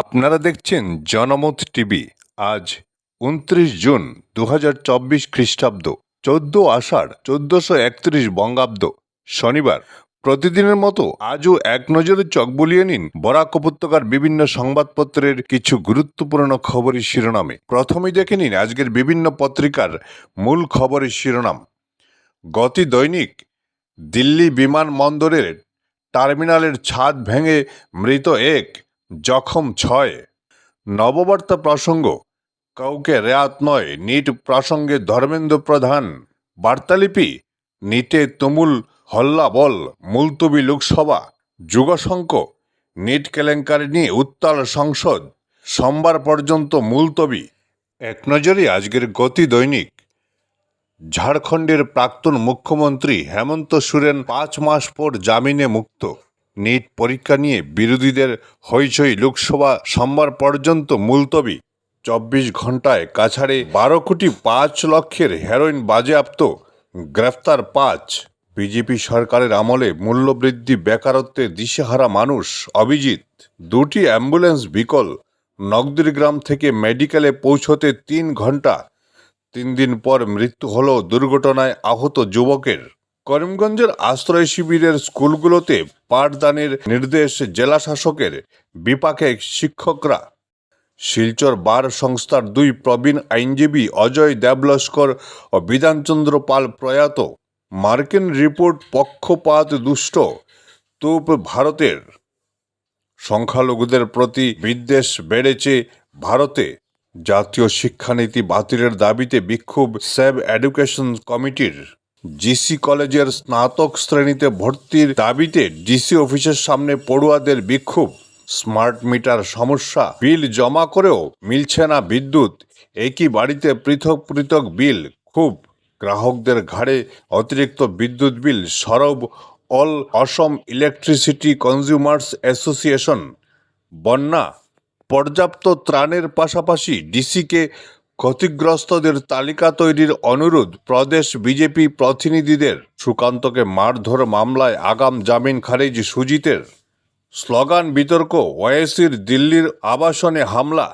আপনারা দেখছেন জনমত টিভি, আজ উনত্রিশ জুন দু হাজার চব্বিশ খ্রিস্টাব্দ, চোদ্দ আষাঢ়, চোদ্দশো একত্রিশ বঙ্গাব্দ, শনিবার। প্রতিদিনের মতো আজও এক নজরে চোখ বুলিয়ে নিন বরাক উপত্যকার বিভিন্ন সংবাদপত্রের কিছু গুরুত্বপূর্ণ খবরের শিরোনামে। প্রথমেই দেখে নিন আজকের বিভিন্ন পত্রিকার মূল খবরের শিরোনাম। গতি দৈনিক, দিল্লি বিমানবন্দরের টার্মিনালের ছাদ ভেঙে মৃত এক। জখম ছয়। নববার্তা প্রসঙ্গ। কাউকে রেয়াত নয়, নিট প্রসঙ্গে ধর্মেন্দ্র প্রধান। বার্তালিপি, নিটে তুমুল হল্লা বল, মুলতবি লোকসভা। যুগশঙ্ক, নিট কেলেঙ্কারি নিয়ে উত্তাল সংসদ। সোমবার পর্যন্ত মুলতবি। এক নজরে আজকের গতি দৈনিক। ঝাড়খণ্ডের প্রাক্তন মুখ্যমন্ত্রী হেমন্ত সোরেন পাঁচ মাস পর জামিনে মুক্ত। নিট পরীক্ষা নিয়ে বিরোধীদের হইচই লোকসভা সোমবার পর্যন্ত মুলতবি। চব্বিশ ঘন্টায় কাছাড়ে বারো কোটি পাঁচ লক্ষের হেরোইন বাজেয়াপ্ত, গ্রেফতার পাঁচ। বিজেপি সরকারের আমলে মূল্যবৃদ্ধি, বেকারত্বে দিশেহারা মানুষ, অভিজিৎ। দুটি অ্যাম্বুলেন্স বিকল, নগদির গ্রাম থেকে মেডিকেলে পৌঁছতে তিন ঘণ্টা তিন দিন পর মৃত্যু হল দুর্ঘটনায় আহত যুবকের। করিমগঞ্জের আশ্রয় শিবিরের স্কুলগুলোতে পাঠদানের নির্দেশ জেলা শাসকের বিপাকে শিক্ষকরা। শিলচর বার সংস্থার দুই প্রবীণ আইনজীবী অজয় দেবলস্কর ও বিধানচন্দ্র পাল প্রয়াত। মার্কিন রিপোর্ট পক্ষপাত দুষ্ট। তুপ ভারতের। সংখ্যালঘুদের প্রতি বিদ্বেষ বেড়েছে ভারতে। জাতীয় শিক্ষানীতি বাতিলের দাবিতে বিক্ষোভ সেভ এডুকেশন কমিটির। জিসি কলেজের স্নাতক শ্রেণীতে ভর্তির দাবিতে ডিসি অফিসের সামনে পড়ুয়াদের বিক্ষোভ। স্মার্ট মিটার সমস্যা, বিল জমা করেও মিলছে না বিদ্যুৎ। একই বাড়িতে পৃথক পৃথক বিল, খুব। গ্রাহকদের ঘাড়ে অতিরিক্ত বিদ্যুৎ বিল, সরব all Assam electricity consumers association. বন্যা, পর্যাপ্ত ত্রাণের পাশাপাশি ডিসিকে ক্ষতিগ্রস্তদের তালিকা তৈরির অনুরোধ প্রদেশ বিজেপি প্রতিনিধিদের। সুকান্তকে মারধর মামলায় আগাম জামিন খারিজ সুজিতের। স্লোগান বিতর্ক ওয়েসির দিল্লির আবাসনে হামলা।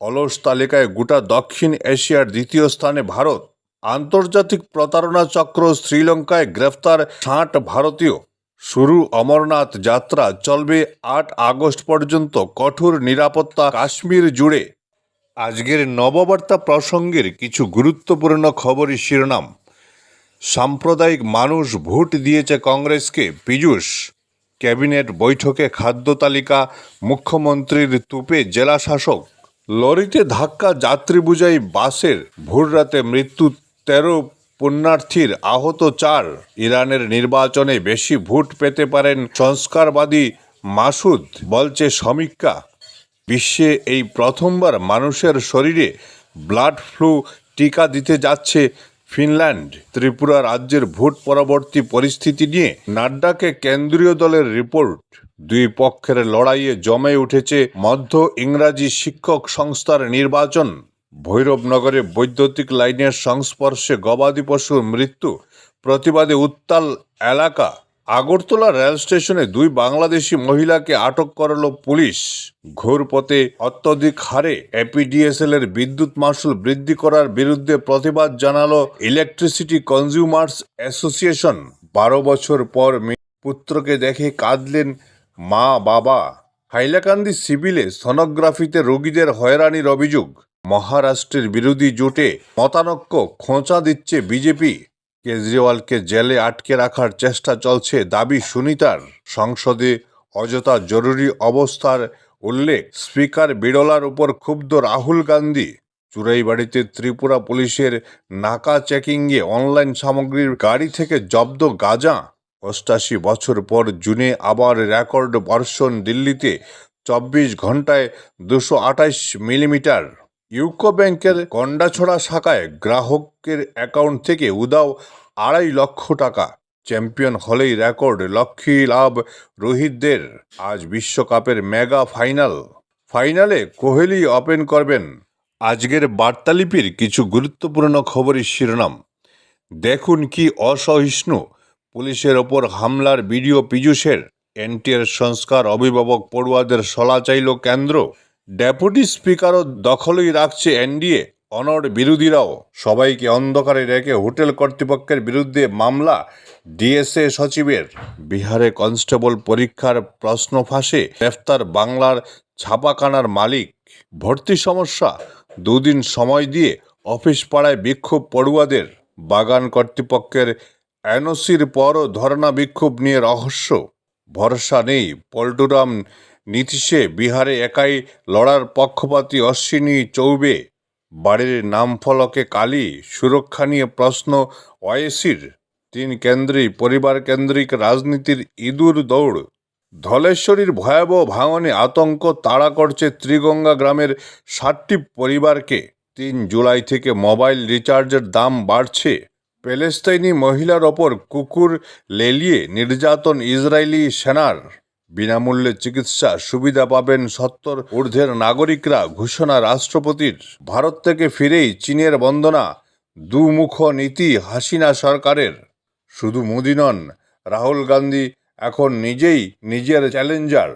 অলস তালিকায় গোটা দক্ষিণ এশিয়ার দ্বিতীয় স্থানে ভারত। আন্তর্জাতিক প্রতারণা চক্র শ্রীলঙ্কায় গ্রেফতার ষাট ভারতীয়। শুরু অমরনাথ যাত্রা চলবে আট আগস্ট পর্যন্ত কঠোর নিরাপত্তা কাশ্মীর জুড়ে। আজকের নববার্তা প্রসঙ্গের কিছু গুরুত্বপূর্ণ খবরই শিরোনাম। সাম্প্রদায়িক মানুষ ভোট দিয়েছে কংগ্রেসকে। পীযূষ, ক্যাবিনেট বৈঠকে খাদ্য তালিকা, মুখ্যমন্ত্রীর তুপে জেলা শাসক। লরিতে ধাক্কা, যাত্রী বুঝাই বাসের ভোররাতে মৃত্যু তেরো পুণ্যার্থীর আহত চার। ইরানের নির্বাচনে বেশি ভোট পেতে পারেন সংস্কারবাদী মাসুদ, বলছে সমীক্ষা। বিশ্বে এই প্রথমবার মানুষের শরীরে ব্লাড ফ্লু টিকা দিতে যাচ্ছে ফিনল্যান্ড। ত্রিপুরা রাজ্যের ভোট পরবর্তী পরিস্থিতি নিয়ে নাড্ডাকে কেন্দ্রীয় দলের রিপোর্ট। দুই পক্ষের লড়াইয়ে জমে উঠেছে মধ্য ইংরাজি শিক্ষক সংস্থার নির্বাচন। ভৈরবনগরে বৈদ্যুতিক লাইনের সংস্পর্শে গবাদি পশুর মৃত্যু। প্রতিবাদে উত্তাল এলাকা আগরতলা রেল স্টেশনে দুই বাংলাদেশি মহিলাকে আটক করল পুলিশ। ঘোরপথে অত্যধিক হারে এপিডিএসএল এর বিদ্যুৎ মাসুল বৃদ্ধি করার বিরুদ্ধে প্রতিবাদ জানালো ইলেকট্রিসিটি কনজিউমার্স অ্যাসোসিয়েশন। বারো বছর পর পুত্রকে দেখে কাঁদলেন মা, বাবা। হাইলাকান্দি সিভিলে সনোগ্রাফিতে রোগীদের হয়রানির অভিযোগ। মহারাষ্ট্রের বিরোধী জোটে মতানক্য খোঁচা দিচ্ছে বিজেপি। কেজরিওয়ালকে জেলে আটকে রাখার চেষ্টা চলছে দাবি সুনিতার। সংসদে অযথা জরুরি অবস্থার উল্লেখ স্পিকার বিড়লার উপর ক্ষুব্ধ রাহুল গান্ধী। চুরাইবাড়িতে ত্রিপুরা পুলিশের নাকা চেকিংয়ে অনলাইন সামগ্রীর গাড়ি থেকে জব্দ গাঁজা। অষ্টাশি বছর পর জুনে আবার রেকর্ড বর্ষণ দিল্লিতে। চব্বিশ ঘন্টায় দুশো আঠাশ মিলিমিটার। ইউকো ব্যাংকের কন্ডাছড়া শাখায় গ্রাহকের অ্যাকাউন্ট থেকে উদাও আড়াই লক্ষ টাকা। চ্যাম্পিয়ন হলেই রেকর্ড লক্ষ্মী লাভ রোহিতদের। আজ বিশ্বকাপের মেগা ফাইনাল। ফাইনালে কোহলি ওপেন করবেন। আজকের বার্তালিপির কিছু গুরুত্বপূর্ণ খবরের শিরোনাম। দেখুন কি অসহিষ্ণু। পুলিশের ওপর হামলার ভিডিও পীযূষের এনটিআর সংস্কার অভিভাবক পড়ুয়াদের সলা চাইল কেন্দ্র। ডেপুটি স্পিকারও দখলই রাখছে এনডিএ। অনড় বিরোধীরাও সবাইকে অন্ধকারে রেখে হোটেল কর্তৃপক্ষের বিরুদ্ধে মামলা। ডিএসএ সচিবের বিহারে কনস্টেবল পরীক্ষার প্রশ্ন ফাঁসে গ্রেফতার বাংলার ছাপাখানার মালিক। ভর্তি সমস্যা, দুদিন সময় দিয়ে অফিস পাড়ায় বিক্ষোভ পড়ুয়াদের। বাগান কর্তৃপক্ষের এনওসির পরও ধর্ণা বিক্ষোভ নিয়ে রহস্য। ভরসা নেই পল্টুরাম নীতিশে বিহারে একাই লড়ার পক্ষপাতী অশ্বিনী চৌবে। বাড়ির নামফলকে কালি, সুরক্ষা নিয়ে প্রশ্ন ওয়েসির তিন কেন্দ্রিক পরিবার কেন্দ্রিক রাজনীতির ইঁদুর দৌড়। ধলেশ্বরীর ভয়াবহ ভাঙনে আতঙ্ক তাড়া করছে ত্রিগঙ্গা গ্রামের ষাটটি পরিবারকে। তিন জুলাই থেকে মোবাইল রিচার্জের দাম বাড়ছে। প্যালেস্তাইনি মহিলার ওপর কুকুর লেলিয়ে নির্যাতন ইসরায়েলি সেনার। বিনামূল্যে চিকিৎসা সুবিধা পাবেন সত্তর ঊর্ধ্বের নাগরিকরা, ঘোষণা রাষ্ট্রপতির। ভারত থেকে ফিরেই চীনের বন্দনা, দুমুখ নীতি হাসিনা সরকারের। শুধু মোদি নন, রাহুল গান্ধী এখন নিজেই নিজের চ্যালেঞ্জার।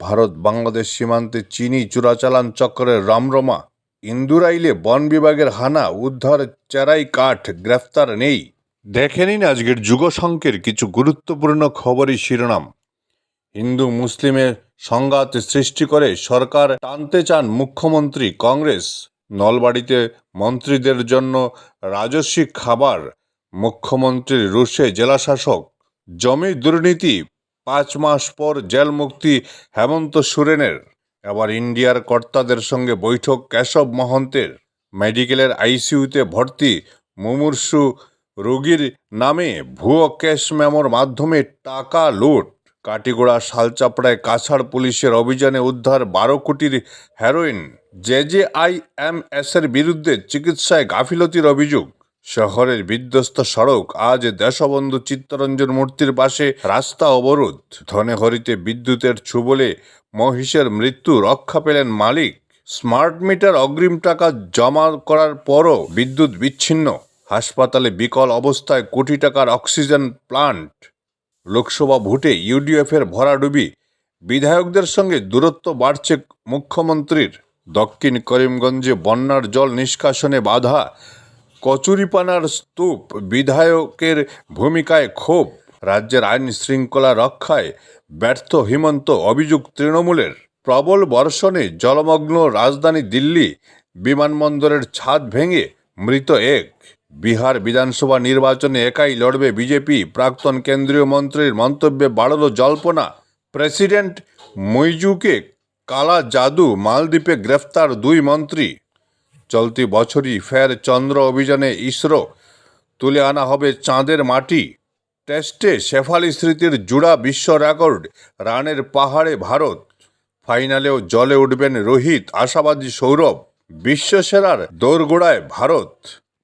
ভারত বাংলাদেশ সীমান্তে চিনি চোরাচালান চক্রের রমরমা। ইন্দুরাইলে বন বিভাগের হানা, উদ্ধার চেরাই কাঠ, গ্রেফতার নেই। দেখে নিন আজকের যুগসংকের কিছু গুরুত্বপূর্ণ খবরই শিরোনাম। হিন্দু মুসলিমের সংঘাত সৃষ্টি করে সরকার টানতে চান মুখ্যমন্ত্রী কংগ্রেস। নলবাড়িতে মন্ত্রীদের জন্য রাজস্বিক খাবার। মুখ্যমন্ত্রীর রুশে জেলাশাসক। জমি দুর্নীতি। পাঁচ মাস পর জেল মুক্তি হেমন্ত সোরেনের। এবার ইন্ডিয়ার কর্তাদের সঙ্গে বৈঠক কেশব মহন্তের। মেডিকেলের আইসিইউতে ভর্তি মুমূর্ষু রোগীর নামে ভুয়ো ক্যাশ মেমোর মাধ্যমে টাকা লুট। কাটিগোড়া শালচাপড়ায় কাছাড় পুলিশের অভিযানে উদ্ধার বারো কোটির heroin. J J I M S এর বিরুদ্ধে চিকিৎসায় গাফিলতির অভিযোগ। শহরের বিধ্বস্ত সড়ক আজ দেশবন্ধু চিত্তরঞ্জন মূর্তির পাশে রাস্তা অবরোধ। ধনে হরিতে বিদ্যুতের ছুবলে মহিষের মৃত্যু রক্ষা পেলেন মালিক। স্মার্ট মিটার অগ্রিম টাকা জমা করার পরও বিদ্যুৎ বিচ্ছিন্ন। হাসপাতালে বিকল অবস্থায় কোটি টাকার অক্সিজেন প্লান্ট। লোকসভা ভোটে ইউডিএফের ভরাডুবি। বিধায়কদের সঙ্গে দূরত্ব বাড়ছে মুখ্যমন্ত্রীর। দক্ষিণ করিমগঞ্জে বন্যার জল নিষ্কাশনে বাধা। কচুরিপানার স্তূপ বিধায়কের ভূমিকায় ক্ষোভ। রাজ্যের আইন শৃঙ্খলা রক্ষায় ব্যর্থ হিমন্ত অভিযোগ তৃণমূলের। প্রবল বর্ষণে জলমগ্ন রাজধানী দিল্লি বিমানবন্দরের ছাদ ভেঙে মৃত এক। বিহার বিধানসভা নির্বাচনে একাই লড়বে বিজেপি। প্রাক্তন কেন্দ্রীয় মন্ত্রীর মন্তব্যে বাড়ল জল্পনা। প্রেসিডেন্ট মইজুকে কালা জাদু মালদ্বীপে গ্রেফতার দুই মন্ত্রী। চলতি বছরই ফের চন্দ্র অভিযানে ইসরো তুলে আনা হবে চাঁদের মাটি। টেস্টে শেফালি স্মৃতির জুড়া বিশ্ব রেকর্ড, রানের পাহাড়ে ভারত। ফাইনালেও জলে উঠবেন রোহিত, আশাবাদী সৌরভ, বিশ্বসেরার দৌড়গোড়ায় ভারত।